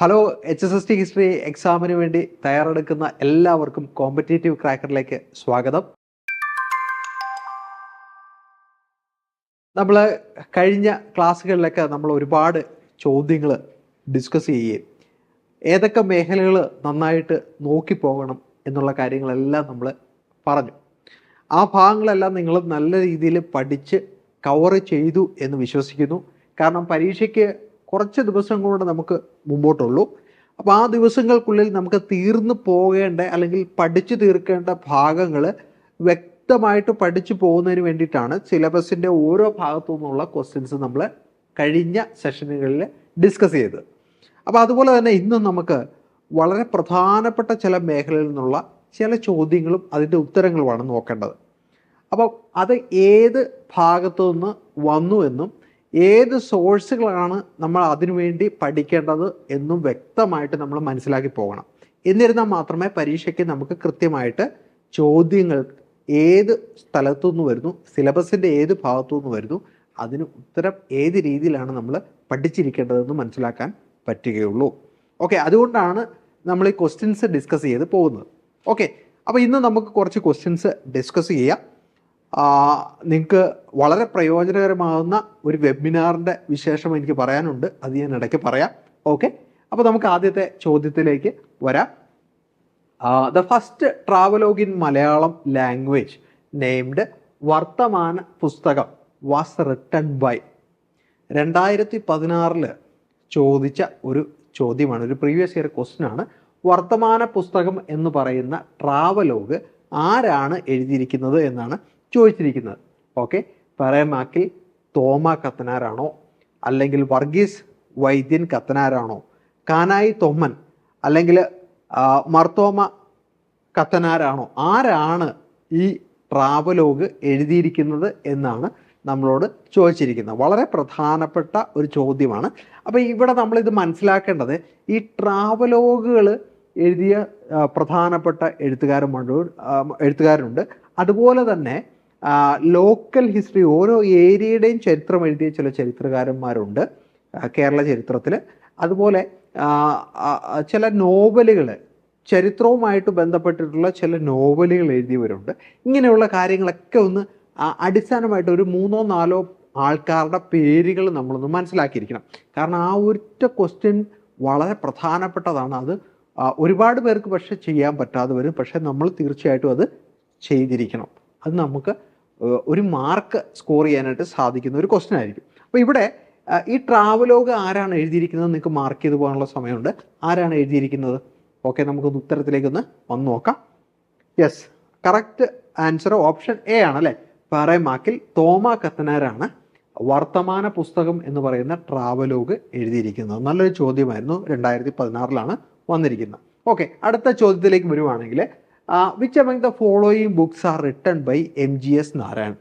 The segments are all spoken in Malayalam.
Hello H S S T history എക്സാമിന് വേണ്ടി തയ്യാറെടുക്കുന്ന എല്ലാവർക്കും കോമ്പറ്റേറ്റീവ് ക്രാക്കറിലേക്ക് സ്വാഗതം. നമ്മൾ കഴിഞ്ഞ ക്ലാസ്സുകളിലൊക്കെ നമ്മൾ ഒരുപാട് ചോദ്യങ്ങൾ ഡിസ്കസ് ചെയ്യുകയും ഏതൊക്കെ മേഖലകൾ നന്നായിട്ട് നോക്കി പോകണം എന്നുള്ള കാര്യങ്ങളെല്ലാം നമ്മൾ പറഞ്ഞു. ആ ഭാഗങ്ങളെല്ലാം നിങ്ങൾ നല്ല രീതിയിൽ പഠിച്ച് കവർ ചെയ്തു എന്ന് വിശ്വസിക്കുന്നു. കാരണം പരീക്ഷയ്ക്ക് കുറച്ച് ദിവസം കൊണ്ട് നമുക്ക് മുമ്പോട്ടുള്ളൂ. അപ്പോൾ ആ ദിവസങ്ങൾക്കുള്ളിൽ നമുക്ക് തീർന്നു പോകേണ്ട അല്ലെങ്കിൽ പഠിച്ചു തീർക്കേണ്ട ഭാഗങ്ങൾ വ്യക്തമായിട്ട് പഠിച്ചു പോകുന്നതിന് വേണ്ടിയിട്ടാണ് സിലബസിന്റെ ഓരോ ഭാഗത്തു നിന്നുള്ള ക്വസ്റ്റ്യൻസ് നമ്മൾ കഴിഞ്ഞ സെഷനുകളിൽ ഡിസ്കസ് ചെയ്തത്. അപ്പോൾ അതുപോലെ തന്നെ ഇന്നും നമുക്ക് വളരെ പ്രധാനപ്പെട്ട ചില മേഖലയിൽ നിന്നുള്ള ചില ചോദ്യങ്ങളും അതിന്റെ ഉത്തരങ്ങളുമാണ് നോക്കേണ്ടത്. അപ്പോൾ അത് ഏത് ഭാഗത്തു നിന്ന് വന്നു എന്നും ഏത് സോഴ്സുകളാണ് നമ്മൾ അതിനുവേണ്ടി പഠിക്കേണ്ടത് എന്നും വ്യക്തമായിട്ട് നമ്മൾ മനസ്സിലാക്കി പോകണം. എന്നിരുന്നാൽ മാത്രമേ പരീക്ഷയ്ക്ക് നമുക്ക് കൃത്യമായിട്ട് ചോദ്യങ്ങൾ ഏത് സ്ഥലത്തു നിന്ന് വരുന്നു സിലബസിന്റെ ഏത് ഭാഗത്തു നിന്ന് വരുന്നു അതിന് ഉത്തരം ഏത് രീതിയിലാണ് നമ്മൾ പഠിച്ചിരിക്കേണ്ടതെന്ന് മനസ്സിലാക്കാൻ പറ്റുകയുള്ളൂ. ഓക്കെ അതുകൊണ്ടാണ് നമ്മൾ ഈ ക്വസ്റ്റ്യൻസ് ഡിസ്കസ് ചെയ്ത് പോകുന്നത്. ഓക്കെ അപ്പോൾ ഇന്ന് നമുക്ക് കുറച്ച് ക്വസ്റ്റ്യൻസ് ഡിസ്കസ് ചെയ്യാം. നിങ്ങൾക്ക് വളരെ പ്രയോജനകരമാകുന്ന ഒരു വെബിനാറിന്റെ വിശേഷം എനിക്ക് പറയാനുണ്ട്. അത് ഞാൻ ഇടയ്ക്ക് പറയാം. ഓക്കെ? അപ്പോൾ നമുക്ക് ആദ്യത്തെ ചോദ്യത്തിലേക്ക് വരാം. The first travelogue in Malayalam language named Varthamana Pusthakam was written by രണ്ടായിരത്തി പതിനാറിൽ ചോദിച്ച ഒരു ചോദ്യമാണ്. ഒരു പ്രീവിയസ് ഇയർ ക്വസ്റ്റ്യൻ ആണ്. വർത്തമാന പുസ്തകം എന്ന് പറയുന്ന ട്രാവലോഗ് ആരാണ് എഴുതിയിരിക്കുന്നത് എന്നാണ് ചോദിച്ചിരിക്കുന്നത്. ഓക്കെ പറയമാക്കിൽ തോമ കത്തനാരാണോ? അല്ലെങ്കിൽ വർഗീസ് വൈദ്യൻ കത്തനാരാണോ? കാനായി തൊമ്മൻ അല്ലെങ്കിൽ മർത്തോമ കത്തനാരാണോ? ആരാണ് ഈ ട്രാവലോഗ് എഴുതിയിരിക്കുന്നത് എന്നാണ് നമ്മളോട് ചോദിച്ചിരിക്കുന്നത്. വളരെ പ്രധാനപ്പെട്ട ഒരു ചോദ്യമാണ്. അപ്പോൾ ഇവിടെ നമ്മളിത് മനസ്സിലാക്കേണ്ടത് ഈ ട്രാവലോഗുകൾ എഴുതിയ പ്രധാനപ്പെട്ട എഴുത്തുകാരുമുണ്ട് ആ, എഴുത്തുകാരുണ്ട്. അതുപോലെ തന്നെ ലോക്കൽ ഹിസ്റ്ററി ഓരോ ഏരിയയുടെയും ചരിത്രം എഴുതിയ ചില ചരിത്രകാരന്മാരുണ്ട് കേരള ചരിത്രത്തിൽ അതുപോലെ ചില നോവലുകൾ ചരിത്രവുമായിട്ട് ബന്ധപ്പെട്ടിട്ടുള്ള ചില നോവലുകൾ എഴുതിയവരുണ്ട്. ഇങ്ങനെയുള്ള കാര്യങ്ങളൊക്കെ ഒന്ന് അടിസ്ഥാനമായിട്ട് ഒരു മൂന്നോ നാലോ ആൾക്കാരുടെ പേരുകൾ നമ്മളൊന്ന് മനസ്സിലാക്കിയിരിക്കണം. കാരണം ആ ഒറ്റ ക്വസ്റ്റ്യൻ വളരെ പ്രധാനപ്പെട്ടതാണ്. അത് ഒരുപാട് പേർക്ക് പക്ഷെ ചെയ്യാൻ പറ്റാതെ വരും. പക്ഷെ നമ്മൾ തീർച്ചയായിട്ടും അത് ചെയ്തിരിക്കണം. അത് നമുക്ക് ഒരു മാർക്ക് സ്കോർ ചെയ്യാനായിട്ട് സാധിക്കുന്ന ഒരു ക്വസ്റ്റ്യൻ ആയിരിക്കും. അപ്പോൾ ഇവിടെ ഈ ട്രാവലോഗ് ആരാണ് എഴുതിയിരിക്കുന്നത് നിങ്ങൾക്ക് മാർക്ക് ചെയ്തു പോകാനുള്ള സമയമുണ്ട്. ആരാണ് എഴുതിയിരിക്കുന്നത്? ഓക്കെ നമുക്കൊന്ന് ഉത്തരത്തിലേക്കൊന്ന് വന്ന് നോക്കാം. Yes correct answer option A ആണ് അല്ലേ? പാറയമാക്കിൽ തോമ കത്തനാരാണ് വർത്തമാന പുസ്തകം എന്ന് പറയുന്ന ട്രാവലോഗ് എഴുതിയിരിക്കുന്നത്. നല്ലൊരു ചോദ്യമായിരുന്നു. രണ്ടായിരത്തി പതിനാറിലാണ് വന്നിരിക്കുന്നത്. ഓക്കെ അടുത്ത ചോദ്യത്തിലേക്ക് വരുവാണെങ്കിൽ which among the following books are written by M G S Narayan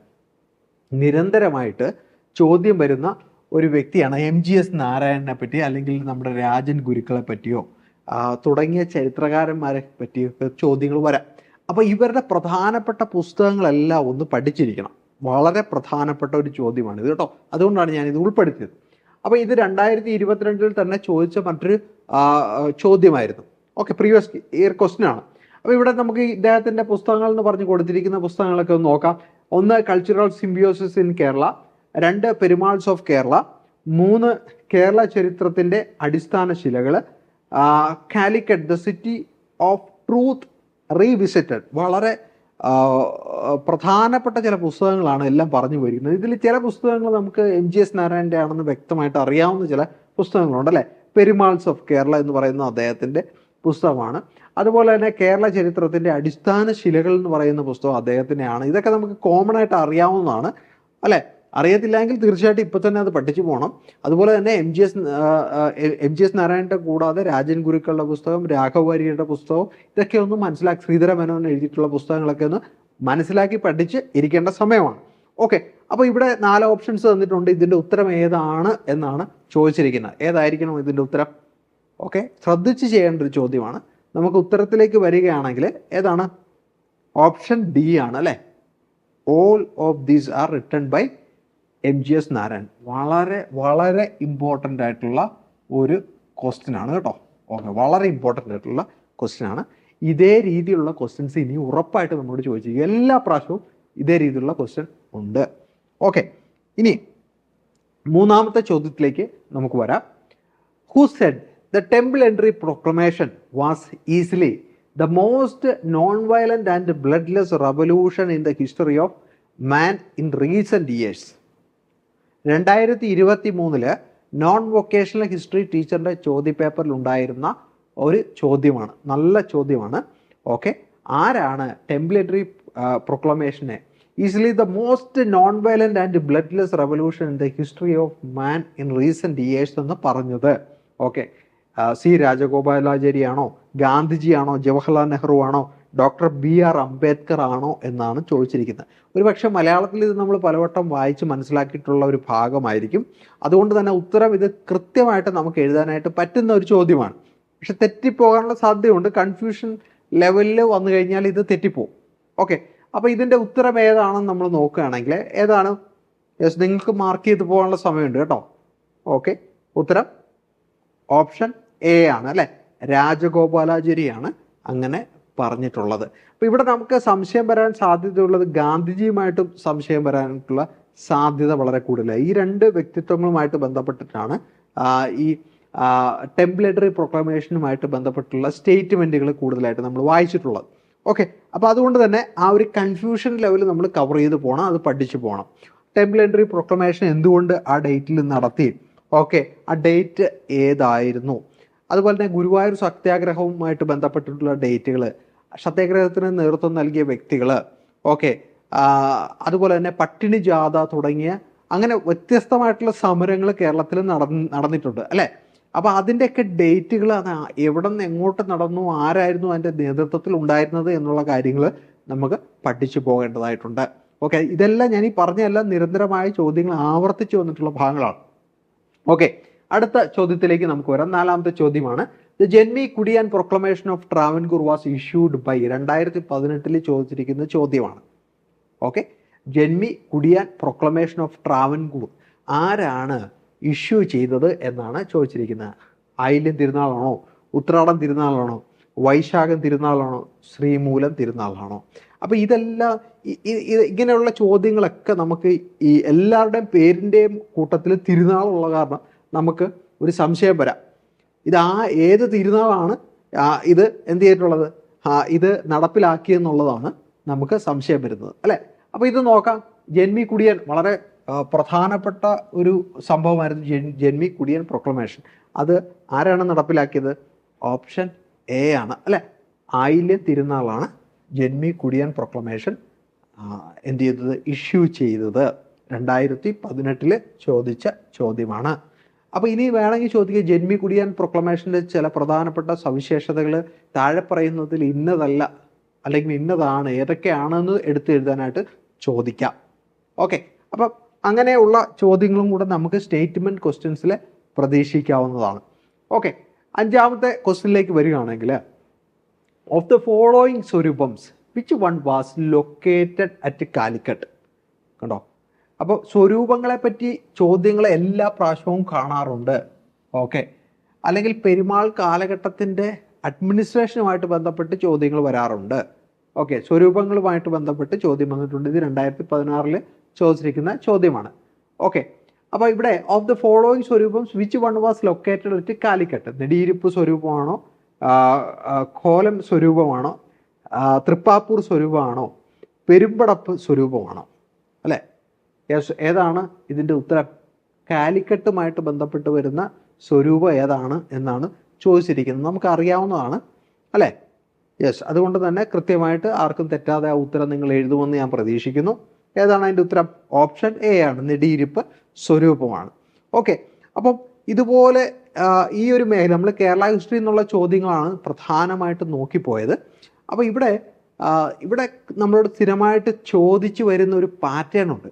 നിരന്തരമായിട്ട് ചോദ്യം വരുന്ന ഒരു വ്യക്തിയാണ് എം ജി എസ് നാരായണനെ പറ്റി അല്ലെങ്കിൽ നമ്മുടെ രാജൻ ഗുരുക്കളെ പറ്റിയോ തുടങ്ങിയ ചരിത്രകാരന്മാരെ പറ്റിയോ ഒക്കെ ചോദ്യങ്ങൾ വരാം. അപ്പോൾ ഇവരുടെ പ്രധാനപ്പെട്ട പുസ്തകങ്ങളെല്ലാം ഒന്ന് പഠിച്ചിരിക്കണം. വളരെ പ്രധാനപ്പെട്ട ഒരു ചോദ്യമാണ് ഇത് കേട്ടോ. അതുകൊണ്ടാണ് ഞാൻ ഇത് ഉൾപ്പെടുത്തിയത്. അപ്പോൾ ഇത് രണ്ടായിരത്തി ഇരുപത്തിരണ്ടിൽ തന്നെ ചോദിച്ച മറ്റൊരു ചോദ്യമായിരുന്നു. ഓക്കെ പ്രീവിയസ് ഇയർ ക്വസ്റ്റ്യൻ ആണ്. അപ്പോൾ ഇവിടെ നമുക്ക് ഇദ്ദേഹത്തിന്റെ പുസ്തകങ്ങൾ എന്ന് പറഞ്ഞ് കൊടുത്തിരിക്കുന്ന പുസ്തകങ്ങളൊക്കെ ഒന്ന് നോക്കാം. ഒന്ന് കൾച്ചറൽ സിംബിയോസിസ് ഇൻ കേരള രണ്ട് പെരുമാൾസ് ഓഫ് കേരള മൂന്ന് കേരള ചരിത്രത്തിന്റെ അടിസ്ഥാന ശിലകൾ Calicut the city of truth revisited വളരെ പ്രധാനപ്പെട്ട ചില പുസ്തകങ്ങളാണ് എല്ലാം പറഞ്ഞു പോയിരിക്കുന്നത്. ഇതിൽ ചില പുസ്തകങ്ങൾ നമുക്ക് എം ജി എസ് നാരായണന്റെ ആണെന്ന് വ്യക്തമായിട്ട് അറിയാവുന്ന ചില പുസ്തകങ്ങളുണ്ട് അല്ലേ? പെരുമാൾസ് ഓഫ് കേരള എന്ന് പറയുന്ന അദ്ദേഹത്തിന്റെ പുസ്തകമാണ്. അതുപോലെ തന്നെ കേരള ചരിത്രത്തിന്റെ അടിസ്ഥാന ശിലകൾ എന്ന് പറയുന്ന പുസ്തകം അദ്ദേഹത്തിന്റെയാണ് ഇതൊക്കെ നമുക്ക് കോമൺ ആയിട്ട് അറിയാവുന്നതാണ്. അല്ലേ? അറിയത്തില്ലെങ്കിൽ തീർച്ചയായിട്ടും ഇപ്പൊ തന്നെ അത് പഠിച്ചു പോകണം അതുപോലെ തന്നെ M G S M G S നാരായണന്റെ കൂടാതെ രാജൻ ഗുരുക്കളുടെ പുസ്തകം രാഘവ് വാര്യരുടെ പുസ്തകം ഇതൊക്കെ ഒന്ന് മനസ്സിലാക്കി ശ്രീധര മേനോൻ എഴുതിയിട്ടുള്ള പുസ്തകങ്ങളൊക്കെ ഒന്ന് മനസ്സിലാക്കി പഠിച്ച് ഇരിക്കേണ്ട സമയമാണ്. ഓക്കെ അപ്പോൾ ഇവിടെ നാല് ഓപ്ഷൻസ് തന്നിട്ടുണ്ട്. ഇതിന്റെ ഉത്തരം ഏതാണ് എന്നാണ് ചോദിച്ചിരിക്കുന്നത്. ഏതായിരിക്കണം ഇതിന്റെ ഉത്തരം? ഓക്കെ ശ്രദ്ധിച്ച് ചെയ്യേണ്ട ഒരു ചോദ്യമാണ്. നമുക്ക് ഉത്തരത്തിലേക്ക് വരികയാണെങ്കിൽ ഏതാണ്? ഓപ്ഷൻ ഡി ആണ് അല്ലേ? All of these are written by M G S Narayan വളരെ വളരെ ഇമ്പോർട്ടന്റ് ആയിട്ടുള്ള ഒരു ക്വസ്റ്റ്യൻ ആണ് കേട്ടോ. ഓക്കെ വളരെ ഇമ്പോർട്ടന്റ് ആയിട്ടുള്ള ക്വസ്റ്റ്യൻ ആണ്. ഇതേ രീതിയിലുള്ള ക്വസ്റ്റ്യൻസ് ഇനി ഉറപ്പായിട്ട് നമ്മളോട് ചോദിച്ചു എല്ലാ പ്രാവശ്യവും ഇതേ രീതിയിലുള്ള ക്വസ്റ്റ്യൻ ഉണ്ട്. ഓക്കെ ഇനി മൂന്നാമത്തെ ചോദ്യത്തിലേക്ക് നമുക്ക് വരാം. Who said temple entry proclamation was easily the most non violent and bloodless revolution in the history of man in recent years രണ്ടായിരത്തി ഇരുപത്തി മൂന്നിൽ നോൺ വൊക്കേഷണൽ ഹിസ്റ്ററി ടീച്ചറിന്റെ ചോദ്യപേപ്പറിൽ ഉണ്ടായിരുന്ന ഒരു ചോദ്യമാണ് നല്ല ചോദ്യമാണ്. ഓക്കെ ആരാണ് temple entry പ്രൊക്ലമേഷനെ easily the most non violent and bloodless revolution in the history of man in recent years എന്ന് പറഞ്ഞത്. ഓക്കെ സി രാജഗോപാലാചാരിയാണോ ഗാന്ധിജിയാണോ ജവഹർലാൽ നെഹ്റു ആണോ ഡോക്ടർ ബി ആർ അംബേദ്കർ ആണോ എന്നാണ് ചോദിച്ചിരിക്കുന്നത്. ഒരുപക്ഷെ മലയാളത്തിൽ ഇത് നമ്മൾ പലവട്ടം വായിച്ച് മനസ്സിലാക്കിയിട്ടുള്ള ഒരു ഭാഗമായിരിക്കും. അതുകൊണ്ട് തന്നെ ഉത്തരം ഇത് കൃത്യമായിട്ട് നമുക്ക് എഴുതാനായിട്ട് പറ്റുന്ന ഒരു ചോദ്യമാണ്. പക്ഷെ തെറ്റിപ്പോകാനുള്ള സാധ്യതയുണ്ട്. കൺഫ്യൂഷൻ ലെവലിൽ വന്നു കഴിഞ്ഞാൽ ഇത് തെറ്റിപ്പോവും. ഓക്കെ. അപ്പോൾ ഇതിന്റെ ഉത്തരം ഏതാണെന്ന് നമ്മൾ നോക്കുകയാണെങ്കിൽ ഏതാണ്? യെസ് നിങ്ങൾക്ക് മാർക്ക് ചെയ്ത് പോകാനുള്ള സമയമുണ്ട് കേട്ടോ. ഓക്കെ. ഉത്തരം? ഓപ്ഷൻ? എ ആണ് അല്ലേ? രാജഗോപാലാചാരിയാണ് അങ്ങനെ പറഞ്ഞിട്ടുള്ളത്. അപ്പോൾ ഇവിടെ നമുക്ക് സംശയം വരാൻ സാധ്യതയുള്ളത് ഗാന്ധിജിയുമായിട്ടും സംശയം വരാനായിട്ടുള്ള സാധ്യത വളരെ കൂടുതലാണ്. ഈ രണ്ട് വ്യക്തിത്വങ്ങളുമായിട്ട് ബന്ധപ്പെട്ടിട്ടാണ് ഈ ടെംപ്ലേറ്ററി പ്രൊക്ലമേഷനുമായിട്ട് ബന്ധപ്പെട്ടുള്ള സ്റ്റേറ്റ്മെന്റുകൾ കൂടുതലായിട്ട് നമ്മൾ വായിച്ചിട്ടുള്ളത്. ഓക്കെ അപ്പോൾ അതുകൊണ്ട് തന്നെ ആ ഒരു കൺഫ്യൂഷൻ ലെവൽ നമ്മൾ കവർ ചെയ്ത് പോകണം അത് പഠിച്ചു പോകണം ടെംപ്ലേറ്ററി പ്രൊക്ലമേഷൻ എന്തുകൊണ്ട് ആ ഡേറ്റിൽ നടത്തി? ഓക്കെ ആ ഡേറ്റ് ഏതായിരുന്നു? അതുപോലെ തന്നെ ഗുരുവായൂർ സത്യാഗ്രഹവുമായിട്ട് ബന്ധപ്പെട്ടിട്ടുള്ള ഡേറ്റുകൾ സത്യാഗ്രഹത്തിന് നേതൃത്വം നൽകിയ വ്യക്തികൾ ഓക്കെ അതുപോലെ തന്നെ പട്ടിണി ജാഥ തുടങ്ങിയ അങ്ങനെ വ്യത്യസ്തമായിട്ടുള്ള സമരങ്ങൾ കേരളത്തിൽ നടന്ന് നടന്നിട്ടുണ്ട് അല്ലേ? അപ്പോൾ അതിന്റെയൊക്കെ ഡേറ്റുകൾ അത് എവിടെ നിന്ന് എങ്ങോട്ട് നടന്നു ആരായിരുന്നു അതിന്റെ നേതൃത്വത്തിൽ ഉണ്ടായിരുന്നത് എന്നുള്ള കാര്യങ്ങൾ നമുക്ക് പഠിച്ചു പോകേണ്ടതായിട്ടുണ്ട്. ഓക്കെ ഇതെല്ലാം ഞാൻ ഈ പറഞ്ഞതെല്ലാം നിരന്തരമായ ചോദ്യങ്ങൾ ആവർത്തിച്ചു വന്നിട്ടുള്ള ഭാഗങ്ങളാണ്. ഓക്കെ അടുത്ത ചോദ്യത്തിലേക്ക് നമുക്ക് വരാം. നാലാമത്തെ ചോദ്യമാണ്. The Janmi Kudiyan proclamation of Travancore was issued by രണ്ടായിരത്തി പതിനെട്ടിൽ ചോദിച്ചിരിക്കുന്ന ചോദ്യമാണ്. Okay Janmi Kudiyan proclamation of Travancore ആരാണ് ഇഷ്യൂ ചെയ്തത് എന്നാണ് ചോദിച്ചിരിക്കുന്നത്. ആയില്യം തിരുനാളാണോ? ഉത്രാടം തിരുനാളാണോ? വൈശാഖം തിരുനാളാണോ? ശ്രീമൂലം തിരുനാളാണോ? അപ്പോൾ ഇതെല്ലാം ഇങ്ങനെയുള്ള ചോദ്യങ്ങളൊക്കെ നമുക്ക് ഈ എല്ലാവരുടെയും പേരിന്റെയും കൂട്ടത്തിൽ തിരുനാളുള്ള കാരണം നമുക്ക് ഒരു സംശയം വരാം. ഇത് ആ ഏത് തിരുനാളാണ് ഇത് എന്ത് ചെയ്തിട്ടുള്ളത്? ഇത് നടപ്പിലാക്കിയെന്നുള്ളതാണ് നമുക്ക് സംശയം വരുന്നത് അല്ലേ? അപ്പോൾ ഇത് നോക്കാം. ജന്മി കുടിയൻ വളരെ പ്രധാനപ്പെട്ട ഒരു സംഭവമായിരുന്നു ജൻ ജന്മി കുടിയൻ പ്രൊക്ലമേഷൻ അത് ആരാണ് നടപ്പിലാക്കിയത്? ഓപ്ഷൻ എ ആണ് അല്ലേ? ആയില്യം തിരുനാളാണ് ജന്മി കുടിയൻ പ്രൊക്ലമേഷൻ എന്ത് ചെയ്തത്? ഇഷ്യൂ ചെയ്തത്. രണ്ടായിരത്തി പതിനെട്ടിൽ ചോദിച്ച ചോദ്യമാണ്. അപ്പോൾ ഇനി വേണമെങ്കിൽ ചോദിക്കുക ജന്മി കുടിയാൻ പ്രൊക്ലമേഷന്റെ ചില പ്രധാനപ്പെട്ട സവിശേഷതകൾ താഴെ പറയുന്നതിൽ ഇന്നതല്ല അല്ലെങ്കിൽ ഇന്നതാണ് ഏതൊക്കെയാണെന്ന് എടുത്തു എഴുതാനായിട്ട് ചോദിക്കാം. ഓക്കെ അപ്പം അങ്ങനെയുള്ള ചോദ്യങ്ങളും കൂടെ നമുക്ക് സ്റ്റേറ്റ്മെന്റ് ക്വസ്റ്റ്യൻസിൽ പ്രതീക്ഷിക്കാവുന്നതാണ്. ഓക്കെ അഞ്ചാമത്തെ ക്വസ്റ്റ്യനിലേക്ക് വരികയാണെങ്കിൽ of the following സ്വരൂപംസ് which one was located at Calicut കണ്ടോ? അപ്പോൾ സ്വരൂപങ്ങളെ പറ്റി ചോദ്യങ്ങൾ എല്ലാ പ്രാവശ്യവും കാണാറുണ്ട്. ഓക്കെ. അല്ലെങ്കിൽ പെരുമാൾ കാലഘട്ടത്തിന്റെ അഡ്മിനിസ്ട്രേഷനുമായിട്ട് ബന്ധപ്പെട്ട് ചോദ്യങ്ങൾ വരാറുണ്ട്. ഓക്കെ. സ്വരൂപങ്ങളുമായിട്ട് ബന്ധപ്പെട്ട് ചോദ്യം വന്നിട്ടുണ്ട്. ഇത് രണ്ടായിരത്തി പതിനാറിൽ ചോദിച്ചിരിക്കുന്ന ചോദ്യമാണ്. ഓക്കെ. അപ്പോൾ ഇവിടെ ഓഫ് ദ ഫോളോയിങ് സ്വരൂപം which one was located at Calicut Nediyiruppu സ്വരൂപമാണോ? Kolam സ്വരൂപമാണോ? തൃപ്പാപ്പൂർ സ്വരൂപമാണോ? പെരുമ്പടപ്പ് സ്വരൂപമാണോ? അല്ലേ? ഏതാണ്? ഇതിന്റെ ഉത്തരം കാലിക്കട്ടുമായിട്ട് ബന്ധപ്പെട്ട് വരുന്ന സ്വരൂപം ഏതാണ് എന്നാണ് ചോദിച്ചിരിക്കുന്നത്. നമുക്ക് അറിയാവുന്നതാണ് അല്ലേ? യെസ് അതുകൊണ്ട് തന്നെ കൃത്യമായിട്ട് ആർക്കും തെറ്റാതെ ആ ഉത്തരം നിങ്ങൾ എഴുതുമെന്ന് ഞാൻ പ്രതീക്ഷിക്കുന്നു. ഏതാണ് അതിന്റെ ഉത്തരം? ഓപ്ഷൻ എ ആണ് നെടിയിരിപ്പ് സ്വരൂപമാണ്. ഓക്കെ അപ്പം ഇതുപോലെ ഈ ഒരു മേഖല നമ്മൾ കേരള ഹിസ്റ്ററി എന്നുള്ള ചോദ്യങ്ങളാണ് പ്രധാനമായിട്ട് നോക്കിപ്പോയത്. അപ്പോൾ ഇവിടെ ഇവിടെ നമ്മളോട് സ്ഥിരമായിട്ട് ചോദിച്ചു വരുന്ന ഒരു പാറ്റേൺ ഉണ്ട്.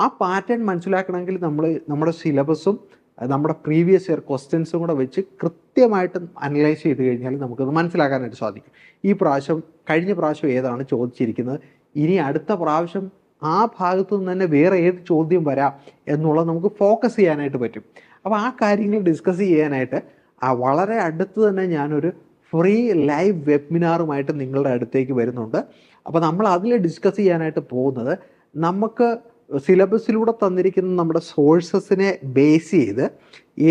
ആ പാറ്റേൺ മനസ്സിലാക്കണമെങ്കിൽ നമ്മൾ നമ്മുടെ സിലബസും നമ്മുടെ പ്രീവിയസ് ഇയർ ക്വസ്റ്റ്യൻസും കൂടെ വെച്ച് കൃത്യമായിട്ട് അനലൈസ് ചെയ്ത് കഴിഞ്ഞാൽ നമുക്കത് മനസ്സിലാക്കാനായിട്ട് സാധിക്കും. ഈ പ്രാവശ്യം കഴിഞ്ഞ പ്രാവശ്യം ഏതാണ് ചോദിച്ചിരിക്കുന്നത്? ഇനി അടുത്ത പ്രാവശ്യം ആ ഭാഗത്തു നിന്ന് തന്നെ വേറെ ഏത് ചോദ്യം വരാം എന്നുള്ളത് നമുക്ക് ഫോക്കസ് ചെയ്യാനായിട്ട് പറ്റും. അപ്പോൾ ആ കാര്യങ്ങൾ ഡിസ്കസ് ചെയ്യാനായിട്ട് ആ വളരെ അടുത്ത് തന്നെ ഞാനൊരു ഫ്രീ ലൈവ് വെബിനാറുമായിട്ട് നിങ്ങളുടെ അടുത്തേക്ക് വരുന്നുണ്ട്. അപ്പോൾ നമ്മൾ അതിൽ ഡിസ്കസ് ചെയ്യാനായിട്ട് പോകുന്നത് നമുക്ക് സിലബസിലൂടെ തന്നിരിക്കുന്ന നമ്മുടെ സോഴ്സസിനെ ബേസ് ചെയ്ത്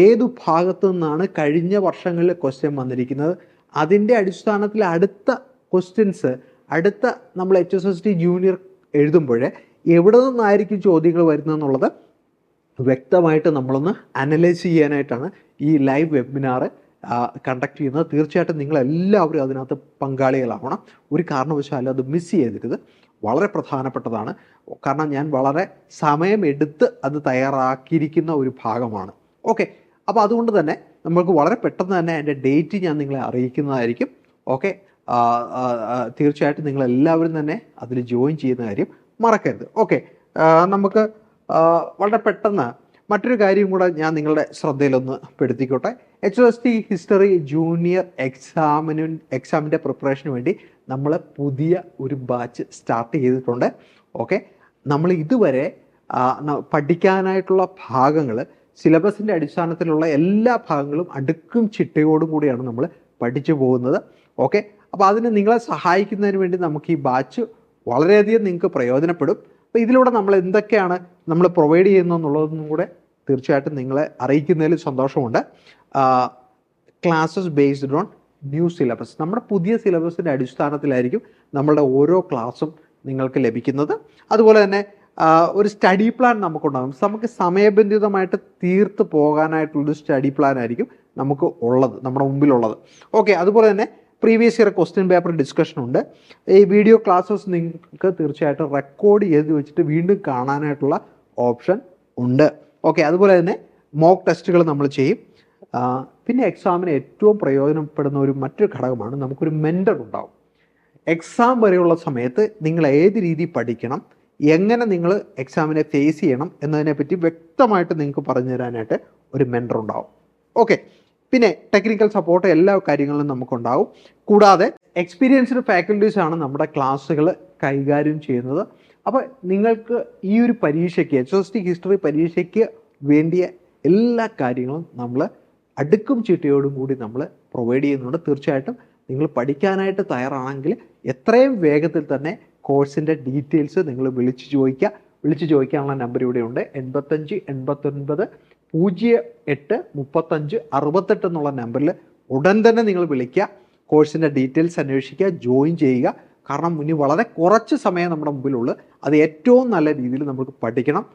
ഏതു ഭാഗത്തു നിന്നാണ് കഴിഞ്ഞ വർഷങ്ങളിൽ ക്വസ്റ്റ്യൻ വന്നിരിക്കുന്നത്? അതിന്റെ അടിസ്ഥാനത്തിൽ അടുത്ത ക്വസ്റ്റ്യൻസ് അടുത്ത നമ്മൾ H S S T junior എഴുതുമ്പോൾ എവിടെ നിന്നായിരിക്കും ചോദ്യങ്ങൾ വരുന്നതെന്നുള്ളത് വ്യക്തമായിട്ട് നമ്മളൊന്ന് അനലൈസ് ചെയ്യാനായിട്ടാണ് ഈ ലൈവ് വെബിനാർ കണ്ടക്ട് ചെയ്യുന്നത്. തീർച്ചയായിട്ടും നിങ്ങളെല്ലാവരും അതിനകത്ത് പങ്കാളികളാവണം. ഒരു കാരണവശാലും അത് മിസ് ചെയ്തിരുത് വളരെ പ്രധാനപ്പെട്ടതാണ്. കാരണം ഞാൻ വളരെ സമയമെടുത്ത് അത് തയ്യാറാക്കിയിരിക്കുന്ന ഒരു ഭാഗമാണ്. ഓക്കെ അപ്പോൾ അതുകൊണ്ട് തന്നെ നമ്മൾക്ക് വളരെ പെട്ടെന്ന് തന്നെ അതിന്റെ ഡേറ്റ് ഞാൻ നിങ്ങളെ അറിയിക്കുന്നതായിരിക്കും. ഓക്കെ തീർച്ചയായിട്ടും നിങ്ങളെല്ലാവരും തന്നെ അതിൽ ജോയിൻ ചെയ്യുന്ന കാര്യം മറക്കരുത്. ഓക്കെ നമുക്ക് വളരെ പെട്ടെന്ന് മറ്റൊരു കാര്യം കൂടെ ഞാൻ നിങ്ങളുടെ ശ്രദ്ധയിലൊന്ന് പെടുത്തിക്കോട്ടെ. H S T history junior എക്സാമിന് എക്സാമിന്റെ പ്രിപ്പറേഷന് വേണ്ടി നമ്മൾ പുതിയ ഒരു ബാച്ച് സ്റ്റാർട്ട് ചെയ്തിട്ടുണ്ട്. ഓക്കെ? നമ്മൾ ഇതുവരെ പഠിക്കാനായിട്ടുള്ള ഭാഗങ്ങൾ സിലബസിന്റെ അടിസ്ഥാനത്തിലുള്ള എല്ലാ ഭാഗങ്ങളും അടുക്കും ചിട്ടയോടും കൂടിയാണ് നമ്മൾ പഠിച്ചു പോകുന്നത്. ഓക്കെ? അപ്പോൾ അതിന് നിങ്ങളെ സഹായിക്കുന്നതിന് വേണ്ടി നമുക്ക് ഈ ബാച്ച് വളരെയധികം നിങ്ങൾക്ക് പ്രയോജനപ്പെടും. അപ്പോൾ ഇതിലൂടെ നമ്മൾ എന്തൊക്കെയാണ് നമ്മൾ പ്രൊവൈഡ് ചെയ്യുന്നു എന്നുള്ളതൊന്നും കൂടെ തീർച്ചയായിട്ടും നിങ്ങളെ അറിയിക്കുന്നതിൽ സന്തോഷമുണ്ട്. Classes based on new syllabus നമ്മുടെ പുതിയ സിലബസിന്റെ അടിസ്ഥാനത്തിലായിരിക്കും നമ്മളുടെ ഓരോ ക്ലാസ്സും നിങ്ങൾക്ക് ലഭിക്കുന്നത്. അതുപോലെ തന്നെ ഒരു സ്റ്റഡി പ്ലാൻ നമുക്കുണ്ടാകും. നമുക്ക് സമയബന്ധിതമായിട്ട് തീർത്ത് പോകാനായിട്ടുള്ളൊരു സ്റ്റഡി പ്ലാൻ ആയിരിക്കും നമുക്ക് ഉള്ളത് നമ്മുടെ മുമ്പിലുള്ളത്. ഓക്കെ അതുപോലെ തന്നെ previous year question paper discussion ഉണ്ട്. ഈ വീഡിയോ ക്ലാസ്സസ് നിങ്ങൾക്ക് തീർച്ചയായിട്ടും റെക്കോർഡ് ചെയ്ത് വെച്ചിട്ട് വീണ്ടും കാണാനായിട്ടുള്ള ഓപ്ഷൻ ഉണ്ട്. ഓക്കെ അതുപോലെ തന്നെ മോക്ക് ടെസ്റ്റുകൾ നമ്മൾ ചെയ്യും. പിന്നെ എക്സാമിന് ഏറ്റവും പ്രയോജനപ്പെടുന്ന ഒരു മറ്റൊരു ഘടകമാണ് നമുക്കൊരു മെന്റർ ഉണ്ടാവും. എക്സാം വരെയുള്ള സമയത്ത് നിങ്ങൾ ഏത് രീതി പഠിക്കണം എങ്ങനെ നിങ്ങൾ എക്സാമിനെ ഫേസ് ചെയ്യണം എന്നതിനെപ്പറ്റി വ്യക്തമായിട്ട് നിങ്ങൾക്ക് പറഞ്ഞു തരാനായിട്ട് ഒരു മെന്റർ ഉണ്ടാവും. ഓക്കെ പിന്നെ ടെക്നിക്കൽ സപ്പോർട്ട് എല്ലാ കാര്യങ്ങളും നമുക്കുണ്ടാവും. കൂടാതെ എക്സ്പീരിയൻസ്ഡ് ഫാക്കൽറ്റീസ് ആണ് നമ്മുടെ ക്ലാസ്സുകൾ കൈകാര്യം ചെയ്യുന്നത്. അപ്പോൾ നിങ്ങൾക്ക് ഈ ഒരു പരീക്ഷയ്ക്ക് എച്ച് എസ് ടി ഹിസ്റ്ററി പരീക്ഷയ്ക്ക് വേണ്ടിയ എല്ലാ കാര്യങ്ങളും നമ്മൾ അടുക്കും ചിട്ടയോടും കൂടി നമ്മൾ പ്രൊവൈഡ് ചെയ്യുന്നുണ്ട്. തീർച്ചയായിട്ടും നിങ്ങൾ പഠിക്കാനായിട്ട് തയ്യാറാണെങ്കിൽ എത്രയും വേഗത്തിൽ തന്നെ കോഴ്സിന്റെ ഡീറ്റെയിൽസ് നിങ്ങൾ വിളിച്ച് ചോദിക്കുക. വിളിച്ച് ചോദിക്കാനുള്ള നമ്പർ ഇവിടെ ഉണ്ട്. എൺപത്തഞ്ച് എൺപത്തൊൻപത് പൂജ്യം എട്ട് മുപ്പത്തഞ്ച് അറുപത്തെട്ട് എന്നുള്ള നമ്പറിൽ ഉടൻ തന്നെ നിങ്ങൾ വിളിക്കുക. കോഴ്സിന്റെ ഡീറ്റെയിൽസ് അന്വേഷിക്കുക ജോയിൻ ചെയ്യുക. കാരണം ഇനി വളരെ കുറച്ച് സമയം നമ്മുടെ മുമ്പിലുള്ളൂ. അത് ഏറ്റവും നല്ല രീതിയിൽ നമുക്ക് പഠിക്കണം.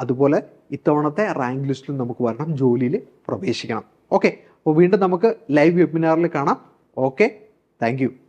അതുപോലെ ഇത്തവണത്തെ റാങ്ക് ലിസ്റ്റിലും നമുക്ക് വരണം ജോലിയിൽ പ്രവേശിക്കണം. ഓക്കെ അപ്പോൾ വീണ്ടും നമുക്ക് ലൈവ് വെബിനാറിൽ കാണാം. Okay thank